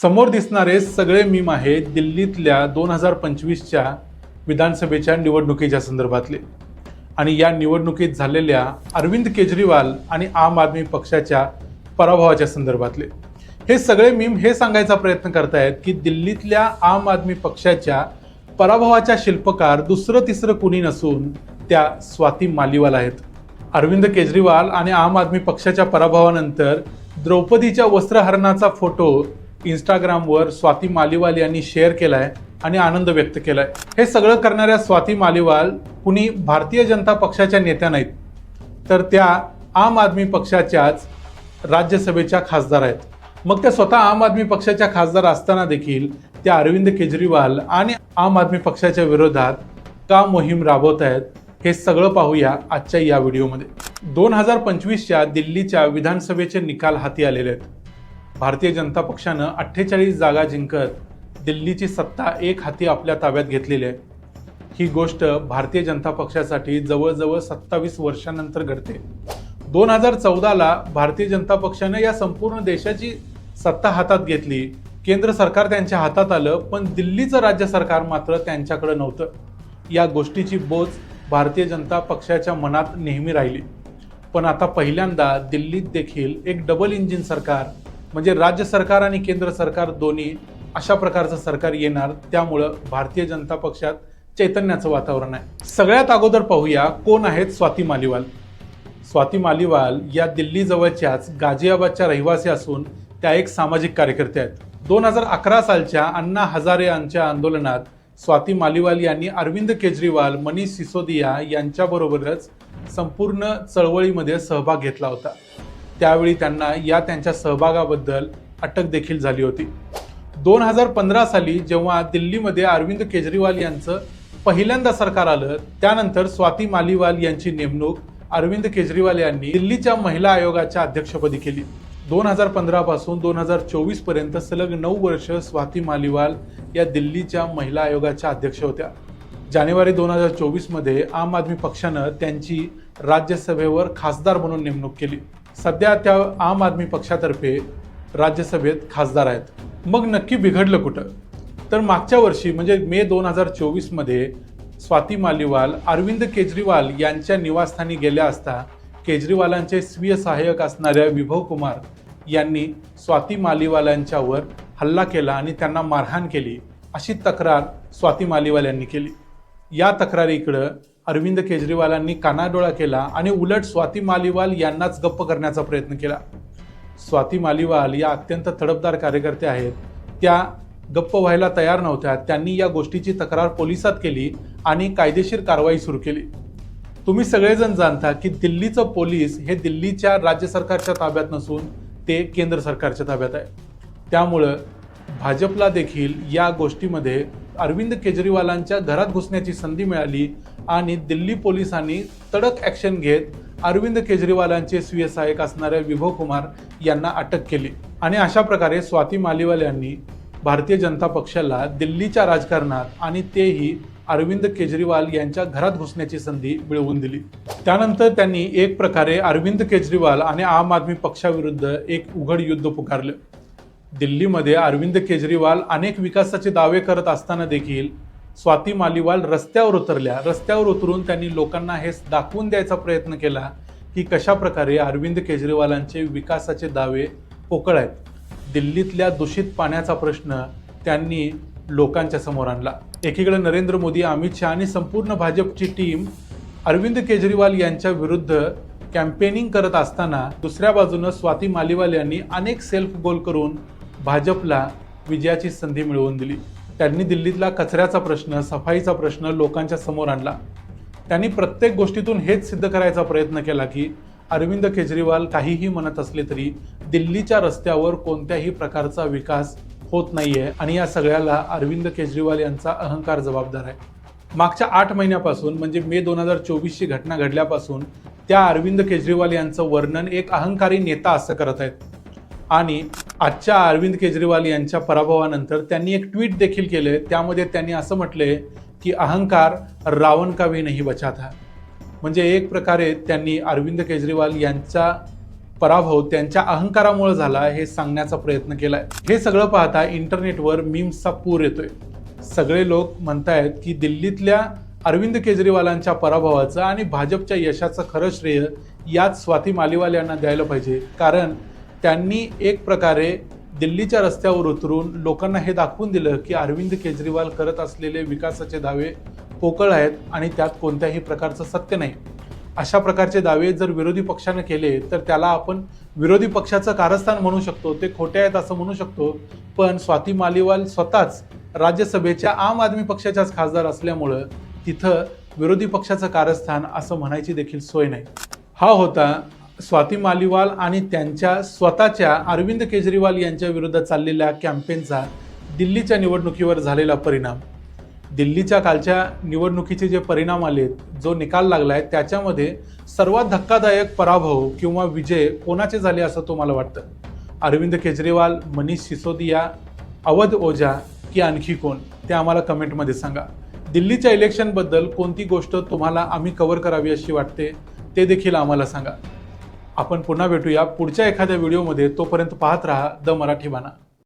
समोर दिसणारे सगळे मीम आहेत दिल्लीतल्या दोन हजार पंचवीसच्या विधानसभेच्या निवडणुकीच्या संदर्भातले. आणि या निवडणुकीत झालेल्या अरविंद केजरीवाल आणि आम आदमी पक्षाच्या पराभवाच्या संदर्भातले. हे सगळे मीम हे सांगायचा प्रयत्न करतायत की दिल्लीतल्या आम आदमी पक्षाच्या पराभवाच्या शिल्पकार दुसरं तिसरं कुणी नसून त्या स्वाती मालीवाल आहेत. अरविंद केजरीवाल आणि आम आदमी पक्षाच्या पराभवानंतर द्रौपदीच्या वस्त्रहरणाचा फोटो इंस्टाग्रामवर स्वाती मालिवाल यांनी शेअर केलाय आणि आनंद व्यक्त केला आहे हे सगळं करणाऱ्या स्वाती मालिवाल कुणी भारतीय जनता पक्षाच्या नेत्या नाहीत तर त्या आम आदमी पक्षाच्याच राज्यसभेच्या खासदार आहेत. मग त्या स्वतः आम आदमी पक्षाच्या खासदार असताना देखील त्या अरविंद केजरीवाल आणि आम आदमी पक्षाच्या विरोधात का मोहीम राबवत आहेत हे सगळं पाहूया आजच्या या व्हिडिओमध्ये. दोन हजार पंचवीसच्या दिल्लीच्या विधानसभेचे निकाल हाती आलेले आहेत. भारतीय जनता पक्षानं अठ्ठेचाळीस जागा जिंकत दिल्लीची सत्ता एक हाती आपल्या ताब्यात घेतलेली आहे. ही गोष्ट भारतीय जनता पक्षासाठी जवळजवळ सत्तावीस वर्षानंतर घडते. दोन हजार चौदाला भारतीय जनता पक्षानं या संपूर्ण देशाची सत्ता हातात घेतली. केंद्र सरकार त्यांच्या हातात आलं पण दिल्लीचं राज्य सरकार मात्र त्यांच्याकडे नव्हतं. या गोष्टीची बोच भारतीय जनता पक्षाच्या मनात नेहमी राहिली. पण आता पहिल्यांदा दिल्लीत देखील एक डबल इंजिन सरकार म्हणजे राज्य सरकार आणि केंद्र सरकार दोन्ही अशा प्रकारचं सरकार येणार त्यामुळं भारतीय जनता पक्षात चैतन्याचं वातावरण आहे. सगळ्यात अगोदर पाहूया कोण आहेत स्वाती मालिवाल. स्वाती मालिवाल या दिल्लीजवळच्याच गाजियाबादच्या गाझियाबादच्या रहिवासी असून त्या एक सामाजिक कार्यकर्ते आहेत. दोन हजार अकरा सालच्या अण्णा हजारे यांच्या आंदोलनात स्वाती मालिवाल यांनी अरविंद केजरीवाल मनीष सिसोदिया यांच्याबरोबरच संपूर्ण चळवळीमध्ये सहभाग घेतला होता. त्यावेळी त्यांना या त्यांच्या सहभागाबद्दल अटक देखील झाली होती. दोन हजार पंधरा साली जेव्हा दिल्लीमध्ये अरविंद केजरीवाल यांचं पहिल्यांदा सरकार आलं त्यानंतर स्वाती मालीवाल यांची नेमणूक अरविंद केजरीवाल यांनी दिल्लीच्या महिला आयोगाच्या अध्यक्षपदी केली. दोन हजार पंधरा पासून दोन हजार चोवीसपर्यंत सलग नऊ वर्ष स्वाती मालीवाल या दिल्लीच्या महिला आयोगाच्या अध्यक्ष होत्या. जानेवारी दोन हजार चोवीसमध्ये आम आदमी पक्षानं त्यांची राज्यसभेवर खासदार म्हणून नेमणूक केली. सध्या त्या आम आदमी पक्षातर्फे राज्यसभेत खासदार आहेत. मग नक्की बिघडलं कुठं? तर मागच्या वर्षी म्हणजे मे दोन हजार चोवीसमध्ये स्वाती मालिवाल अरविंद केजरीवाल यांच्या निवासस्थानी गेल्या असता केजरीवालांचे स्वीय सहाय्यक असणाऱ्या विभव कुमार यांनी स्वाती मालिवालांच्यावर हल्ला केला आणि त्यांना मारहाण केली अशी तक्रार स्वाती मालिवाल यांनी केली. या तक्रारीकडं अरविंद केजरीवालांनी कानाडोळा केला आणि उलट स्वाती मालिवाल यांनाच गप्प करण्याचा प्रयत्न केला. स्वाती मालिवाल या अत्यंत तडफदार कार्यकर्त्या आहेत. त्या गप्प व्हायला तयार नव्हत्या. त्यांनी या गोष्टीची तक्रार पोलिसात केली आणि कायदेशीर कारवाई सुरू केली. तुम्ही सगळेजण जाणता की दिल्लीचं पोलीस हे दिल्लीच्या राज्य सरकारच्या ताब्यात नसून ते केंद्र सरकारच्या ताब्यात आहे. त्यामुळं भाजपला देखील या गोष्टीमध्ये अरविंद केजरीवालांच्या घरात घुसण्याची संधी मिळाली आणि दिल्ली पोलिसांनी तडक ॲक्शन घेत अरविंद केजरीवालांचे स्वीय सहाय्यक असणाऱ्या विभव कुमार यांना अटक केली. आणि अशा प्रकारे स्वाती मालिवाल यांनी भारतीय जनता पक्षाला दिल्लीच्या राजकारणात आणि तेही अरविंद केजरीवाल यांच्या घरात घुसण्याची संधी मिळवून दिली. त्यानंतर त्यांनी एक प्रकारे अरविंद केजरीवाल आणि आम आदमी पक्षाविरुद्ध एक उघड युद्ध पुकारलं. दिल्लीमध्ये अरविंद केजरीवाल अनेक विकासाचे दावे करत असताना देखील स्वाती मालिवाल रस्त्यावर उतरल्या. रस्त्यावर उतरून त्यांनी लोकांना हे दाखवून द्यायचा प्रयत्न केला की कशा प्रकारे अरविंद केजरीवालांचे विकासाचे दावे पोकळ आहेत. दिल्लीतल्या दूषित पाण्याचा प्रश्न त्यांनी लोकांच्या समोर आणला. एकीकडे नरेंद्र मोदी अमित शहा आणि संपूर्ण भाजपची टीम अरविंद केजरीवाल यांच्या विरुद्ध कॅम्पेनिंग करत असताना दुसऱ्या बाजूनं स्वाती मालिवाल यांनी अनेक सेल्फ गोल करून भाजपला विजयाची संधी मिळवून दिली. त्यांनी दिल्लीतला कचऱ्याचा प्रश्न सफाईचा प्रश्न लोकांच्या समोर आणला. त्यांनी प्रत्येक गोष्टीतून हेच सिद्ध करायचा प्रयत्न केला की अरविंद केजरीवाल काहीही म्हणत असले तरी दिल्लीच्या रस्त्यावर कोणत्याही प्रकारचा विकास होत नाहीये आणि या सगळ्याला अरविंद केजरीवाल यांचा अहंकार जबाबदार आहे. मागच्या आठ महिन्यापासून म्हणजे मे दोन हजार चोवीसची घटना घडल्यापासून त्या अरविंद केजरीवाल यांचं वर्णन एक अहंकारी नेता असं करत आहेत. आणि आजच्या अरविंद केजरीवाल यांच्या पराभवानंतर त्यांनी एक ट्विट देखील केले त्यामध्ये त्यांनी असं म्हटले की अहंकार रावण का भी नाही बचा था म्हणजे एक प्रकारे त्यांनी अरविंद केजरीवाल यांचा पराभव त्यांच्या अहंकारामुळे झाला हे सांगण्याचा प्रयत्न केलाय. हे सगळं पाहता इंटरनेटवर मीम्सचा पूर येतोय. सगळे लोक म्हणतायत की दिल्लीतल्या अरविंद केजरीवालांच्या पराभवाचं आणि भाजपच्या यशाचं खरं श्रेय याच स्वाती मालिवाल यांना द्यायला पाहिजे. कारण त्यांनी एक प्रकारे दिल्लीच्या रस्त्यावर उतरून लोकांना हे दाखवून दिलं की अरविंद केजरीवाल करत असलेले विकासाचे दावे पोकळ आहेत आणि त्यात कोणत्याही प्रकारचं सत्य नाही. अशा प्रकारचे दावे जर विरोधी पक्षानं केले तर त्याला आपण विरोधी पक्षाचं कारस्थान म्हणू शकतो ते खोटे आहेत असं म्हणू शकतो. पण स्वाती मालिवाल स्वतःच राज्यसभेच्या आम आदमी पक्षाच्याच खासदार असल्यामुळं तिथं विरोधी पक्षाचं कारस्थान असं म्हणायची देखील सोय नाही. हा होता स्वाती मालिवाल आणि त्यांच्या स्वतःच्या अरविंद केजरीवाल यांच्या विरुद्ध चाललेल्या कॅम्पेनचा दिल्लीच्या निवडणुकीवर झालेला परिणाम. दिल्लीच्या कालच्या निवडणुकीचे जे परिणाम आलेत जो निकाल लागला आहे त्याच्यामध्ये सर्वात धक्कादायक पराभव किंवा विजय कोणाचे झाले असं तुम्हाला वाटतं? अरविंद केजरीवाल मनीष सिसोदिया अवध ओझा की आणखी कोण? ते आम्हाला कमेंटमध्ये सांगा. दिल्लीच्या इलेक्शनबद्दल कोणती गोष्ट तुम्हाला आम्ही कव्हर करावी अशी वाटते ते देखील आम्हाला सांगा. आपण पुन्हा भेटूया पुढच्या एखाद्या व्हिडिओमध्ये तोपर्यंत पाहत राहा द मराठी बाणा.